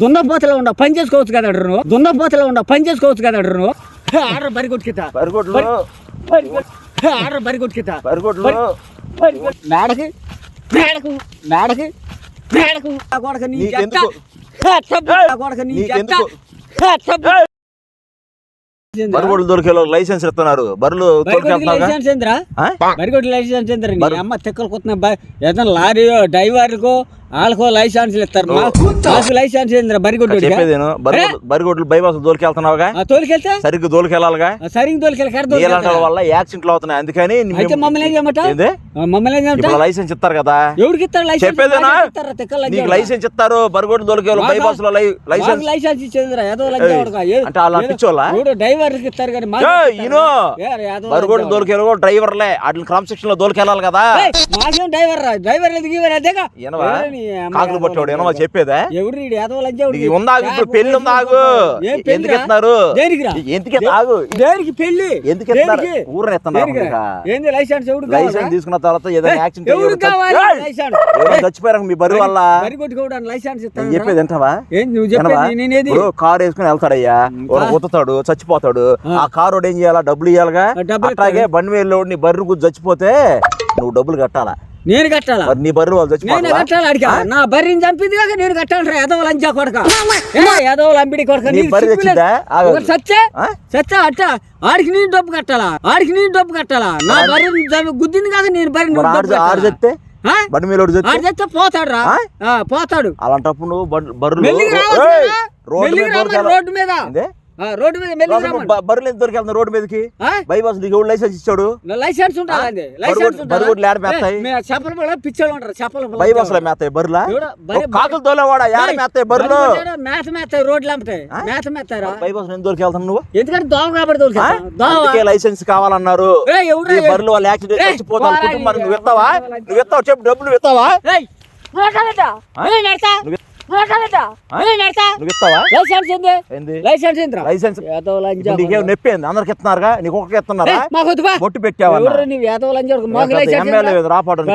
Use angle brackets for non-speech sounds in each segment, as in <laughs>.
దున్నపోతలో ఉండ పని చేసుకోవచ్చు కదా అడ్రు నువ్వు? దున్నపోతలో ఉండ పని చేసుకోవచ్చు కదా అడ్రు నువ్వు? ఆర్డర్ బరి కొట్టుకితా ఆర్డర్ బరి కొట్టుకితా బరిగొడ్లు? మేడకి? మేడకు? మేడకి? మేడకు? కొడక నీ? చెత్త. కొడక నీ చెత్త. బరిగొడ్లు దొరికే లైసెన్స్ ఇస్తున్నారు. తోలుకెళ్తున్నావుగా లైసెన్స్ ఏందిరా? లైసెన్స్ ఏందిరా అమ్మ తిక్కలు కొత్త ఏదైనా లారీ డ్రైవర్కో వాళ్ళకో లైసెన్స్ ఇస్తారు. మాకు లైసెన్స్ ఏందిరా? బరిగొడ్డు చెప్పేదేను? బరిగొడ్లు బైపాస్ దోలికెళ్తున్నావుగా? తోలికెళ్తే సరిగ్గా దోలికెళ్ళాలిగా? సరిగ్గా నీలాంటి వల్ల యాక్సిడెంట్లు అవుతున్నాయి. అందుకని అయితే మమ్మల్ని ఏం చేయమంట? మమ్మల్ని ఏం చేయమంట లైసెన్స్ ఇస్తారు కదా? ఎవరికి ఇస్తారు లైసెన్స్? చెప్పేదేనా? నీకు? లైసెన్స్ ఇస్తారు. బరిగొడ్లు మాకా? బైపాస్లో లైసెన్స్ లైసెన్స్ ఇచ్చేదిరా. ఏదో అంటే వాళ్ళ? ఎవడో డ్రైవర్కి ఇస్తారు కానీ బరిగొడ్లు డ్రైవర్లే. వాటిని క్రమశిక్షణ లో దోలికెళ్ళాలి కదా? మాకేం డ్రైవర్ డ్రైవర్ లేదు అదేగా. కాకులు ఏనవా లంజా చెప్పేదా? ఎవరు ఉందాగు ఇప్పుడు పెళ్ళి ఉందాగు? ఎందుకు దేనికిరా? ఎందుకు ఆగు. దేనికి పెళ్ళి ఎందుకు? ఊరిని దేనికిరా? ఇంకా. ఏంది లైసెన్స్ ఎవడు లైసెన్స్ తీసుకున్న తర్వాత ఏదైనా యాక్సిడెంట్ ఎవరు కావాలి? లైసెన్స్. చచ్చిపోయారు మీ బరువు వల్ల కొట్టుకోవడానికి లైసెన్స్ ఇస్తాను చెప్పేది వింటావా? ఏం నువ్వు వినవా? చెప్పేది నేనేది? ఇప్పుడు కారు వేసుకుని వెళ్తాడయ్యా. గుత్తుతాడు చచ్చిపోతాడు. ఆ. కారు ఏం చేయాలా? డబ్బులు ఇవ్వాలిగా అట్లాగే బండి మీద నీ బర్రె చచ్చిపోతే నువ్వు డబ్బులు కట్టాలా? నేను కట్టాలా? మరి నీ వాళ్ళు నేను కట్టాలి అడిగా నా బర్రెని చంపింది కాక నేను కట్టాలి యాదవ లంచా కొడక. యాదవ లంపిడి కొడక. సచ్చే అట్ట. ఆడికి నేను డబ్బు కట్టాలా? ఆడికి నేను డబ్బు కట్టాలా? నా బర్రెని గుద్దింది కాక నేను బర్రెని? బండి మీద వాడు చెప్తే? ఆడు చెప్తే పోతాడు రా పోతాడు. అలాంటప్పుడు బర్రెలు రోడ్డు మెల్లిగా మీద? రోడ్డు మీద మీదకి? బైపాస్ నీకు లైసెన్స్ ఇచ్చాడు? లైసెన్స్ ఏడ మేస్తాయి? చేపల ఉంటారు. చేపల బైపాస్లో మేస్తాయి కాకులు తోలేవాడా? మేస్తాయి బర్రెలు? బర్రె మేత మేస్తాయి రోడ్లు అమ్ముతాయి మేత మేస్తారా? బైపాస్ ఎందుకు దొరికెళ్తాను నువ్వు? ఎందుకంటే దోమ కాబట్టి లైసెన్స్ కావాలన్నారు. బర్రెలు వాళ్ళు యాక్సిడెంట్ చచ్చిపోతాను కుటుంబానికి నువ్వు ఇస్తావా నువ్వు ఇస్తావు చెప్పు డబ్బులు ఇస్తావా? నువ్వు నొప్పి అందరికి ఇస్తున్నారుగా నీకు ఒక్కరికి ఇస్తున్నారా. బొట్టు? రాపడానికి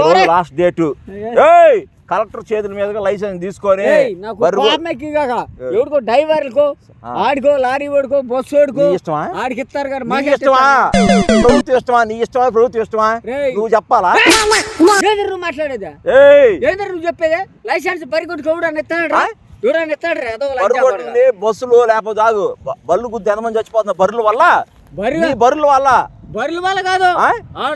పోరే. లాస్ట్ డేట్ కలెక్టర్ చేతుల మీదుగా లైసెన్స్ తీసుకొని ఎవడికో డ్రైవర్కో ఆడికో లారీ వాడికో బస్సు వాడికో నీ ఇష్టమా? ఆడికి ఇస్తారు కానీ మాకు ఇష్టమా? ప్రభుత్వం ఇష్టమా? నీ ఇష్టమా? ప్రభుత్వం ఇష్టమా. నువ్వు చెప్పాలా? ఏంది నువ్వు మాట్లాడేదా? ఏయ్. ఏంది నువ్వు చెప్పేదే? లైసెన్స్ పరిగొట్టుకు ఎవడన్నా ఆ? ఎవడన్నా. బరుగొట్టింది బస్సులు లేకపోతే ఆగు. బళ్ళు గుద్ది ఎంతమంది చచ్చిపోతున్నారు? బర్రెల వల్ల? బర్రెల వల్ల? బర్రెల వల్ల కాదు.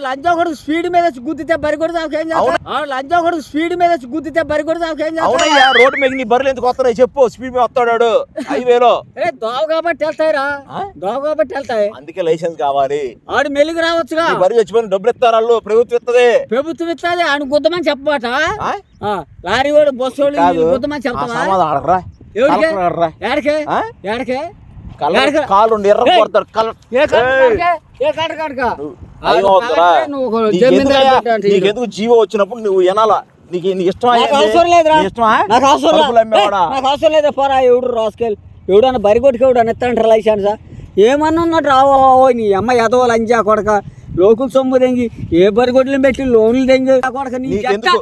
లంచా కొడుకు స్పీడ్ మీద వచ్చి గుద్దితే బరి కొడితే ఏం చేస్తా ఆ లంచా కొడుకు స్పీడ్ మీద వచ్చి గుద్దితే బరి కొడితే ఏం చేస్తా అవునయ్యా రోడ్డు మీద నీ బర్రెలు ఎందుకు వస్తున్నాయి చెప్పు స్పీడ్ మీద వస్తాడు హైవేలో. ఏ దోవ కాబట్టి వెళ్తాయిరా? దోవ కాబట్టి వెళ్తాయి. అందుకే లైసెన్స్ కావాలి. ఆడు మెల్లికి రావచ్చుగా. నీ బర్రె చచ్చిపోయిన డబ్బులు ఇస్తారు వాళ్ళు ప్రభుత్వం ఇస్తుంది ప్రభుత్వం ఇస్తుంది ఆయన గుద్దమని చెప్పమాట. లారీ వాడు బస్సు వీళ్ళు గుద్దమని చెప్తావా ఎవరికి? కలెక్టర్ అడగరా కాలు ఎర్ర. కొడతారు. నీకు నీకు. ఎందుకు జీవో వచ్చినప్పుడు నువ్వు వినాలా? నీకు నాకు? అవసరం లేదురా. నాకు అవసరం లేదు. నాకు అవసరం లేదా. పోరా ఎవడు రాసుకెళ్ళి ఎవడన్నా బరిగొట్టుకు ఎవడన్నా ఎత్తాంటారు లైసెన్స్ ఏమన్నా ఉన్నట్టు రావో నీ అమ్మ ఎదవ లంజా కొడక లోకుల సొమ్ము తెంగి ఏ బరిగొడ్లు పెట్టి లోన్లు తెంగి కొడక నీ. నీకెందుకు?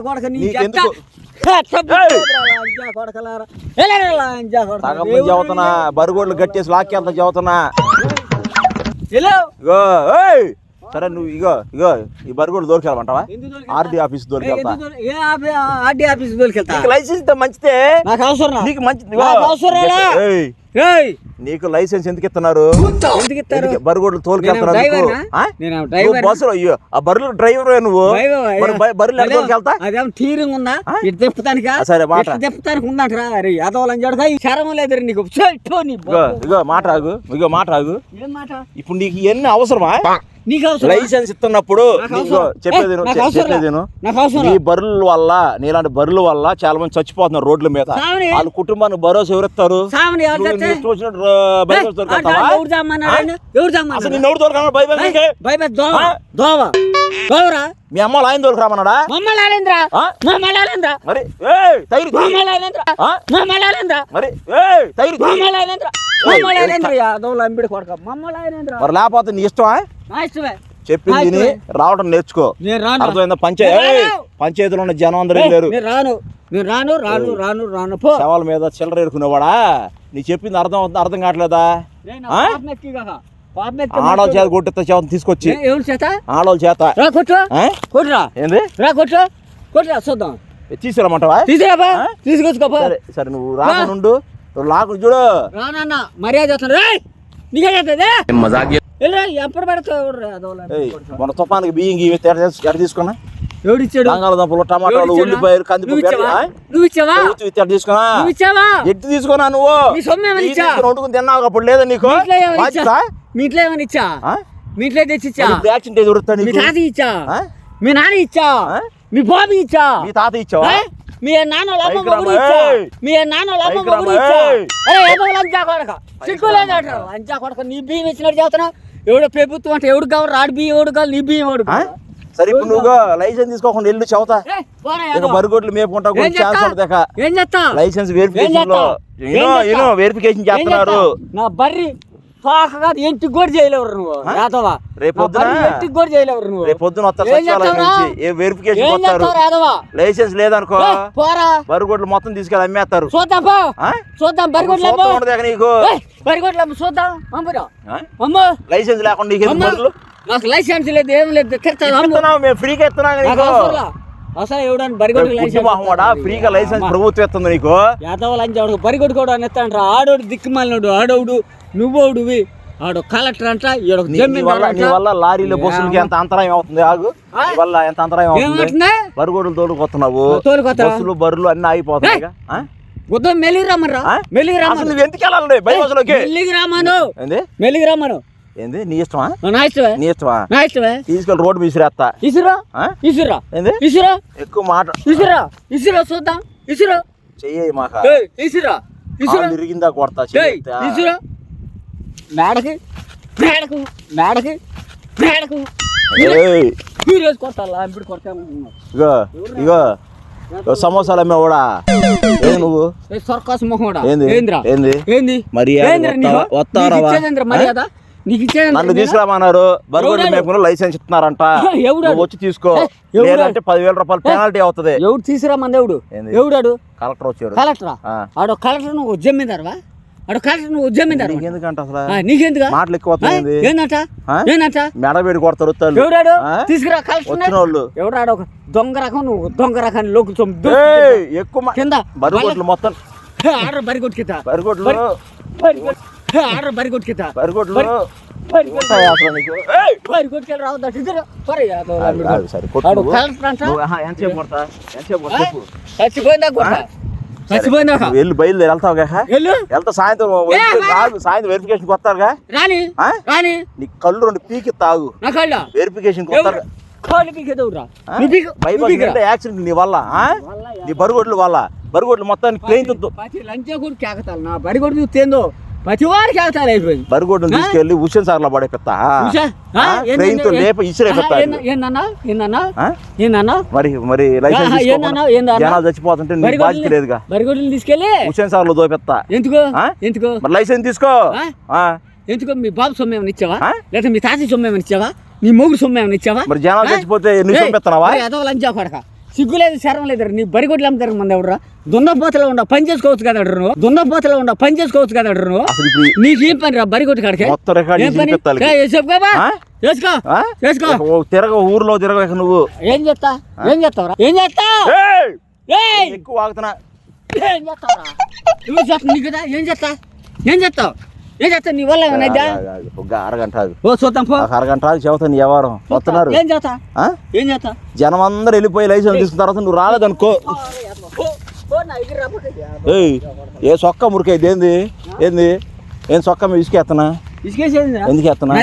కొడక నీ చదువుతున్నా బరుగోడ్లు చదువుతున్నా? హలో! ఇగో ఏయ్! సరే నువ్వు ఇగో ఇగో ఈ బరుగోడ్లు దొరికెళ్ళమంటావా ఎందుకు దొరికెళ్తా? ఆర్డీ ఆఫీస్ దొరికెళ్తా ఆర్డీ ఆఫీస్ దొరికెళ్తా నీకు లైసెన్స్ ఇస్తే మంచిదే. నాకు అవసరం. నీకు ఇగో. నాకు అవసరం రా. ఏయ్, ఏయ్, నీకు లైసెన్స్ ఎందుకు ఇస్తున్నారు? ఎందుకు ఇస్తారు? ఎందుకు బరుగోడ్లు నేను తోలుకెళ్తున్నారు బస్సులో అయ్యో ఆ బర్రెలు డ్రైవర్ నువ్వు? మరి బ- బర్రెలు ఎక్కడ తోలుకెళ్తా అదేం తీరింగ్ ఉందా? ఇటు తిప్పుతానికా? ఆ, సరే, మాట. ఇటు తిప్పుతానికి ఉందంటరా అరే యాదవలని జడక ఈ చరం లేదు నీకు. ఇగో మాట ఆగు. ఇగో మాట ఆగు. ఏం మాట? ఇప్పుడు నీకు ఇవన్నీ అవసరమా? లైసెన్స్ ఇస్తున్నప్పుడు. చెప్పేది చెప్పేది నీ రా. బర్రెల వల్ల నీలాంటి బర్రెల వల్ల చాలా మంది చచ్చిపోతున్నారు రోడ్ల మీద. వాళ్ళ కుటుంబానికి భరోసా ఎవరిస్తారు? మీ అమ్మ ఆయన దొరకరామన్నాడా మరి మరి మరి లేకపోతే నీ ఇష్టమా? చెప్పింది రావడం నేర్చుకో. రాను. అర్థమైందా! రాను. పంచాయతీలో ఉన్న జనం అందరూ నేను రాను. నేను రాను రాను రాను రాను. శవాల మీద చిల్లర ఎరుకునేవాడా నీ చెప్పింది అర్థం అవుతుందా అర్థం కావట్లేదా? ఆడవాళ్ళ చేత కొట్టిస్తా చేత తీసుకొచ్చి. ఆడవాళ్ళ చేత? రా కొట్టు? కొట్టురా. ఏంది? రా కొట్టు. కొట్టురా చూద్దాం. తీసుకురమ్మంటావా తీసుకురాబా తీసుకొచ్చుకోపా? సరే నువ్వు రాకుండా లాకు చూడు. రానన్న మర్యాద చేస్తాను. రే నీకే చేస్తుంది? వెళ్ళరా ఎప్పుడు పడతావు ఏయ్, మొన్న తుఫానికి బియ్యం గీవి ఎక్కడ తీసుకున్నా? బంగాళదుంపలు టమాటాలు ఉల్లిపాయలు కందిపప్పు ఇచ్చావా? తీసుకున్నా? నువ్వు ఇచ్చావా? ఎట్టి తీసుకున్నా వండుకుని తిన్నావు అప్పుడు లేదా నీకు? మీ ఇంట్లో ఏమైనా ఇచ్చా? మీ ఇంట్లో ఆ? మీ యాక్సిడెంట్ నీకు? తాత ఇచ్చా? ఆ? మీ నాన్న ఇచ్చా? మీ బాబు ఇచ్చా? మీ తాత ఇచ్చావా? ఆ? మీ నాన్న రామ్మా, మొగుడు ఇచ్చా. మీ నాన్న పైకి మొగుడు ఇచ్చా. అరే ఏదో లంచా కొడక. అంటారు లంచా కొడక. నీ బియ్యం ఇచ్చినట్టు చేస్తున్నా ఎవడో ప్రభుత్వం అంటే ఎవడు కావాలి? రాడు బియ్యం ఎవడు కావాలి? నీ బియ్యం ఎవడు? సరే ఇప్పుడు నువ్వు లైసెన్స్ తీసుకోకుండా వెళ్ళు చదువుతా ఇక. బరిగొడ్లు మేపుకుంటా ఏం కూడా ఛాన్స్ చేస్తా? ఉంటుంది ఏం చేస్తా? Licence verification? లో వెరిఫికేషన్ చేస్తున్నారు చేస్తా? నా బర్రి పాకగా ఇంటికి కూడా చేయలేవు నువ్వు? ఆ? యాదవా? రేపు నా పొద్దున- బర్రి ఇంటికి కూడా చేయలేవు నువ్వు? రేపు పొద్దున వస్తారు ఏం సచివాలయం చేస్తావురా? నుంచి. ఏ వెరిఫికేషన్ ఏం వస్తారు చేస్తావు యాదవా? లైసెన్స్ లేదనుకో పోరా. బరిగొడ్లు మొత్తం తీసుకెళ్ళి అమ్మేస్తారు. చూద్దాం పో? చూద్దాం బరిగొడ్లు ఉండదు నీకు? బరిగొడ్లు చూద్దాం. అమ్మురా ఆ? అమ్మ. లైసెన్స్ లేకుండా నీకు బరులు? లైసెన్స్ లేదు ఏం లేదు. మేము ఫ్రీగా ఇస్తున్నాం. అసలు ఫ్రీగా లైసెన్స్ ప్రభుత్వం ఇస్తుంది నీకు. యాదవ లంచాడు బరిగొడ్డు కూడా ఎత్తాంట్రా ఆడోడు దిక్కుమాలినోడు ఆడోడు. నువ్వోడువి. ఆడు కలెక్టర్ అంట వల్ల లారీలు బస్సులకి ఎంత అంతరాయం అవుతుంది ఆగు. వల్ల ఎంత అంతరాయం అవుతుంది? బరుగోడులు తోలుకొస్తున్నావు తోలుకొత్తా. బస్సులు బర్రెలు అన్ని ఆగిపోతున్నాయి ఉదయం మెలిగి రమ్మరా. ఆ? మెలిగి రమ్మను నువ్వు ఎందుకు వెళ్ళాలి బై బస్సులోకి. మెల్లిగి రామను ఏంది? మెలిగి రమ్మను. ఏంది? నీ ఇష్టమా? నా ఇష్టమే. నీ ఇష్టమా? నా ఇష్టమే. తీసుకెళ్ళి రోడ్డు విసిరేస్తా. ఇసురా ఆ? ఇసురా ఏంది? ఇసురా ఎక్కువ మాట ఇసురా ఇసురా చూద్దాం. ఇసురా చెయ్యి మాక. ఇసురా ఇసురా ఇరిగిందా కొడతా ఇసురా మేడకి? మేడకు. మేడకి? మేడకు. ఏయ్, హీరోస్ కొట్టాలా ఇప్పుడు కొడతాను. ఇగో ఇగో సమోసాలు అమ్మేవాడా ఏంది నువ్వు? సర్కాస్ మొహోడా? ఏంది? ఏంద్రా? ఏంది? ఏంది? రావా? ఇచ్చేదేంద్రా మర్యాద? నన్ను నేను? తీసుకురామన్నారు. ఎవడాడు? మేపుకుని లైసెన్స్ ఇస్తున్నారంట? <laughs> నువ్వు వచ్చి తీసుకో. ఏ? లేదంటే పదివేల రూపాయలు పెనాల్టీ అవుతుంది. ఎవడు తీసుకురామంది ఎవడు? ఎవడాడు? కలెక్టర్ వచ్చాడు. కలెక్టరా. ఆడు కలెక్టర్ నువ్వు జమ్మిందారువా ఆడు కలెక్టర్ నువ్వు జమ్మిందారు నీకెందుకంట అసలు? నీకెందుగా మాటలు ఎక్కువ? వస్తుంది ఏందంట? మెడ వేడి కొడతారు. ఎవడాడు? తీసుకురా వచ్చిన వాళ్ళు ఎవడాడు? ఒక దొంగ రకం నువ్వు దొంగ రకాన్ని లోకు ఎక్కువ కింద బరుగోడ్లు మొత్తం. ఆర్డర్ బరి కొట్టుకితా బరిగొడ్లు ఆర్డర్ బరి కొట్టుకితా బరిగొడ్లు బరి ఉంటాయి అసలు నీకు? ఏయ్! బరి కొట్టుకెళ్ళి రావద్దా? ఇద్దరు పరే ఆగు, ఆగు, సరే, కొట్టు. ఆడు నువ్వు. కలెక్టర్ అంట. నువ్వు, ఆహా, ఎంతసేపు కొడతా? ఎంతసేపు కొడతా? చెప్పు. చచ్చిపోయిందా వెళ్ళి బయలుదేరి వెళ్తావు వెళ్తా సాయంత్రం సాయంత్రం వెరిఫికేషన్ వస్తారుగా రాని ఆ? రాని. నీ కళ్ళు రెండు పీకి తాగు. వెరిఫికేషన్ వస్తారు యాక్సిడెంట్ నీ వల్ల ఆ? నీ బరుగొడ్లు వల్ల. బరుగొడ్లు మొత్తానికి లంచా కూడా కేకతాలు. నా బడి కూడా చూస్తేందో ప్రతి వాడు కేకతాలు అయిపోయింది బరుగొడ్లు ఆ? తీసుకెళ్ళి హుస్సేన్ సార్లో పడేపెత్తా. ఉషా, ఆ? ఏంది, ట్రైన్తో ఏంది, లేప ఇసిరేపెత్తా ఆ, ఏంద- ఏందన్నా? ఏందన్నా? ఏందన్నా? మరి మరి లైసెన్స్ ఏందన్నా, ఏందన్నా? జనాలు చచ్చిపోతుంటే నీ బాధ్యత లేదుగా. బరిగొడ్లు తీసుకెళ్ళి హుస్సేన్ సార్లో దోపెత్తా. ఎందుకు? ఎందుకు? మరి లైసెన్స్ తీసుకో. ఎందుకు? మీ బాబు సొమ్ము ఏమైనా ఇచ్చావా? లేదా మీ తాత సొమ్ము ఏమైనా ఇచ్చావా? నీ మొగుడు సొమ్ము ఏమైనా ఇచ్చావా? మరి జనాలు? చచ్చిపోతే నువ్వు ఏయ్, చంపేస్తున్నావా ఒరేయ్, అదో లంచా కొడక సిగ్గు లేదు శరం లేదు నీ బరిగొడ్లు అమ్ముతారు మంది ఎవడరా దున్నపోతలో ఉండ పని చేసుకోవచ్చు కదా నువ్వు. దున్నపోతలో ఉండ పని చేసుకోవచ్చు కదా నువ్వు. నీకేం పని రా బరిగొట్టు కాడికి? ఏం తిరగ ఊర్లో తిరగ నువ్వు. ఏం చేస్తా? ఏం చేస్తావురా ఏం చేస్తా ఎక్కువ వాగుతున్నా ఏం చేస్తావురా నువ్వు చేస్తా నీ కదా ఏం చేస్తా ఏం చేస్తావు? ఏం చేస్తావు? నీ వల్ల ఏమైనా ఒక అరగంట. ఓ చూద్దాం పో. అరగంట చెబుతాను వ్యవహారం. వస్తున్నారు. ఏం చేస్తా? ఏం చేస్తా? జనం అందరూ వెళ్ళిపోయి లైసెన్స్ తీసుకున్న తర్వాత నువ్వు రాలేదనుకో. ఏయ్ ఏ సొక్క మురికైతే ఏంది? ఏంది? ఏం సొక్క మీ రా. ఎందుకు ఎత్తనా?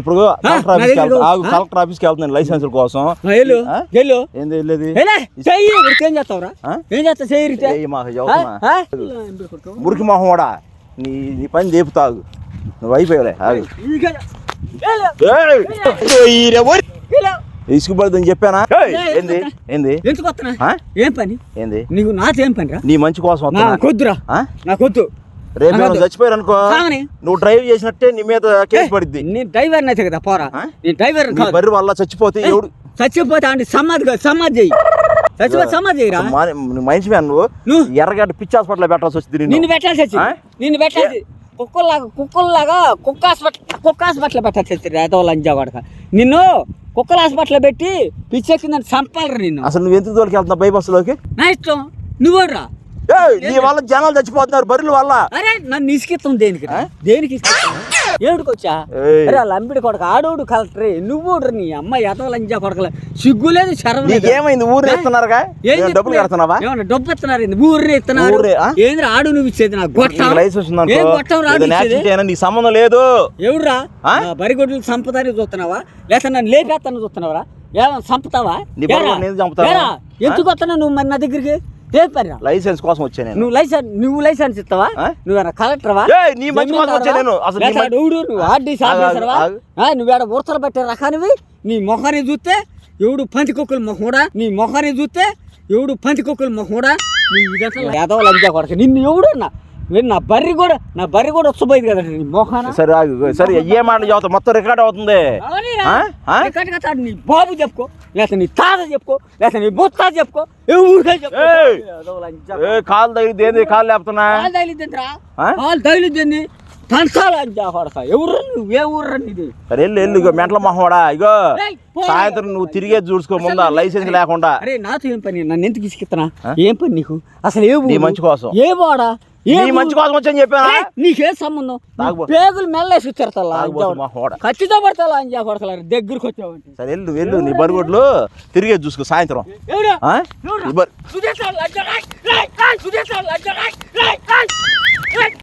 ఇప్పుడు కలెక్టర్ ఆఫీస్కి ఆగు? కలెక్టర్ వెళ్తున్నాను లైసెన్స్ కోసం. ఏంది వెళ్ళేది? ఏం చేస్తావురా? మురికి మొహం వాడా? నీ నీ పని దేపుతాగు నువ్వు అయిపోయావులే ఆగు. ఇసుకుపడుతుందని చెప్పానా? ఏంది? ఏంది? ఎందుకు వస్తున్నా ఆ? ఏం పని? ఏంది? నీకు నాతో ఏం పని రా నీ మంచి కోసం నా వస్తున్నా కొద్దురా. ఆ? నా కొద్దు. రేపు చచ్చిపోయారు అనుకో. నువ్వు డ్రైవ్ చేసినట్టే నీ మీద కేసు పడిద్ది. నేను డ్రైవర్ అయితే కదా పోరా? నేను డ్రైవర్ నీ బర్రె వల్ల చచ్చిపోతే ఎవడు? చచ్చిపోతే అంటే సమాధి కాదు సమాధి చెయ్యి. మనిషి నువ్వు. ఎర్రగడ్డ పిచ్చి హాస్పిటల్ పెట్టాల్సి వచ్చింది నిన్ను. పెట్టాల్సి వచ్చి? నిన్ను పెట్టాల్సి కుక్కల్లాగా కుక్కల్లాగా కుక్క హాస్పిటల్ కుక్క హాస్పిటల్ పెట్టాల్సి వచ్చి రేతో లంజా కొడక నిన్ను కుక్కల హాస్పిటల్ పెట్టి పిచ్చెక్కిందని చంపాలరా నిన్ను. అసలు నువ్వు ఎందుకు తోలికి వెళ్తున్నావు బై బస్సులోకి? నా ఇష్టం. నువ్వురా నీ వల్ల జనాలు చచ్చిపోతున్నారు బర్రెల వల్ల. అరే నన్ను ఇసుకిస్తాం దేనికి? దేనికి ఇసుకిస్తాం? ఏడుకొచ్చా? అంబిడి కొడక ఆడోడు కలెక్టరే నువ్వు నీ అమ్మ ఎదవ లంజా కొడకలే సిగ్గు లేదు శరం లేదు. నీకేమైంది? ఊరు ఇస్తున్నారుగా డబ్బులు? కడుతున్నావా? ఏమన్నా డబ్బు ఇస్తున్నారు ఏంది? ఊర్రే ఇస్తున్నారు? ఏంద్ర ఆడు నువ్వు ఇచ్చేది? నాకు గొట్టం అయినా నీకు సంబంధం లేదు. ఎవడురా? నా బరిగొడ్లు సంపదాన్ని చూస్తున్నావా? లేక నన్ను లేపేస్తాను చూస్తున్నావా ఏమన్నా చంపుతావా? నీ? ఎందుకు వస్తున్నావు నువ్వు మరి నా దగ్గరికి? లైసెన్స్ కోసం వచ్చా నేను. నువ్వు లైసెన్స్ నువ్వు లైసెన్స్ ఇస్తావా? నువ్వేనా కలెక్టర్వా? నీ మంచి కోసం వచ్చా నేను. అసలు ఎవడు? నువ్వు ఆర్డీసీ ఆఫీసర్వా? నువ్వేడ ఉడతలు పెట్టే రకానివి? నీ మొహాన్ని చూస్తే ఎవడు పంది కుక్కలు మొహూడా? నీ మొహాన్ని చూస్తే ఎవడు పంది కుక్కలు మొహూడా? నీ ఇదంతా యాదవ లంజా కొడక. నిన్ను ఎవడు నా నా బర్రి కూడా నా బర్రి కూడా వస్తుపోయింది కదా నీ మొహాన? సరే ఆగు సరే ఏ మాట చదువుతా మొత్తం రికార్డ్ అవుతుంది. ఆ? ఆ? నీ బాబు చెప్పుకో లేకపోతే నీ తాత చెప్పుకో లేకపోతే నీ ముత్తాత చెప్పుకో ఏ ఊరికే చెప్పుకో. ఏయ్. యాదవ లంజా ఏ కాలు తగిలింది ఏంది? కాలు లేపుతున్నా? పాలు తగిలిద్దిరా ఆ? పాలు తగిలిద్దని తంచాలి అని కొడక ఎవరు నువ్వు? ఏ ఊర్రా నీది? సరే వెళ్ళు వెళ్ళు ఇగో మెంటల మొహోడా ఇగో ఏయ్, పో. సాయంత్రం నువ్వు తిరిగే చూసుకో ముందా లైసెన్స్ లేకుండా. అరే నాతో ఏం పని? నన్ను ఎందుకు ఇసుకిస్తున్నా ఆ? ఏం పని నీకు? అసలు ఏ ఊరు? నీ మంచి కోసం. ఏ వాడా? ఏ? మంచి కోసం వచ్చని చెప్పానా? ఏయ్, నీకేం సంబంధం? పేగులు మెల్లేసి మొహోడా ఖచ్చితంగా పడతా అంజా కొడకల దగ్గరికి వచ్చావంటే సరే వెళ్ళు వెళ్ళు నీ బరుగుడ్లు తిరిగే చూసుకో సాయంత్రం. ఎవడు?